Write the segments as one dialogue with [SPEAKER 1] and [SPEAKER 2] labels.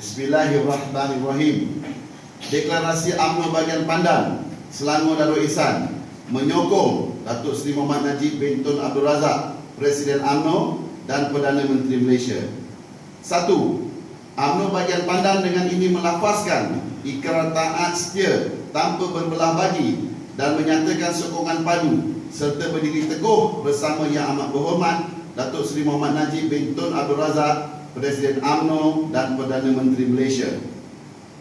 [SPEAKER 1] Bismillahirrahmanirrahim. Deklarasi UMNO bagian Pandan, Selangor Darul Ihsan menyokong Datuk Seri Muhammad Najib bin Tun Abdul Razak, Presiden UMNO dan Perdana Menteri Malaysia. Satu, UMNO bagian Pandan dengan ini melafazkan ikrar taat setia tanpa berbelah bagi dan menyatakan sokongan padu serta berdiri teguh bersama Yang Amat Berhormat Datuk Seri Muhammad Najib bin Tun Abdul Razak, Presiden UMNO dan Perdana Menteri Malaysia.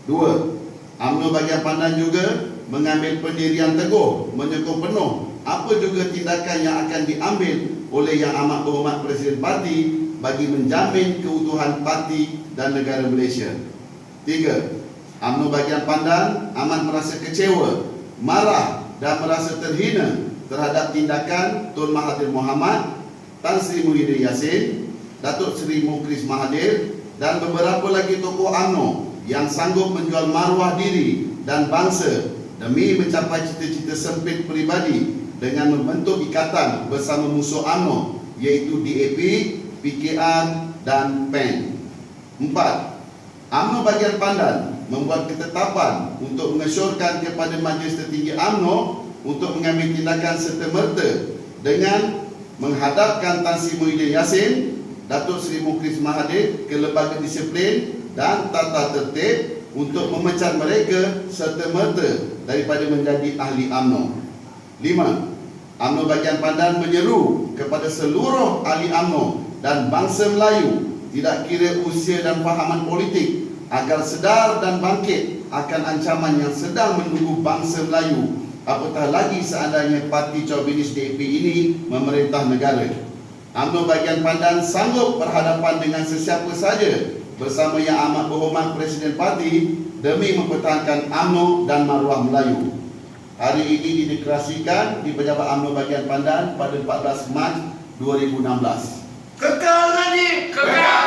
[SPEAKER 1] Dua, UMNO bagian Pandan juga mengambil pendirian teguh menyokong penuh apa juga tindakan yang akan diambil oleh Yang Amat Berhormat Presiden Parti bagi menjamin keutuhan parti dan negara Malaysia. Tiga, UMNO bagian Pandan amat merasa kecewa, marah dan merasa terhina terhadap tindakan Tun Mahathir Mohamad, Tan Sri Muhyiddin Yassin, Datuk Seri Mukris Mahathir dan beberapa lagi tokoh UMNO yang sanggup menjual maruah diri dan bangsa demi mencapai cita-cita sempit peribadi dengan membentuk ikatan bersama musuh UMNO iaitu DAP, PKR dan PEN. Empat, UMNO bagian Pandan membuat ketetapan untuk mengesyorkan kepada Majlis Tertinggi UMNO untuk mengambil tindakan serta-merta dengan menghadapkan Tan Sri Muhyiddin Yassin, Datuk Seri Mukris Mahathir ke lembaga disiplin dan tata tertib untuk memecat mereka serta-merta daripada menjadi ahli UMNO. Lima, UMNO bagian Pandan menyeru kepada seluruh ahli UMNO dan bangsa Melayu tidak kira usia dan fahaman politik agar sedar dan bangkit akan ancaman yang sedang menunggu bangsa Melayu apatah lagi seandainya parti Chauvinis DAP ini memerintah negara. UMNO bagian Pandan sanggup berhadapan dengan sesiapa saja bersama Yang Amat Berhormat Presiden Parti demi mempertahankan UMNO dan maruah Melayu. Hari ini dideklarasikan di Pejabat UMNO bagian Pandan pada 14 Mac 2016.
[SPEAKER 2] Kekal Najib!
[SPEAKER 3] Kekal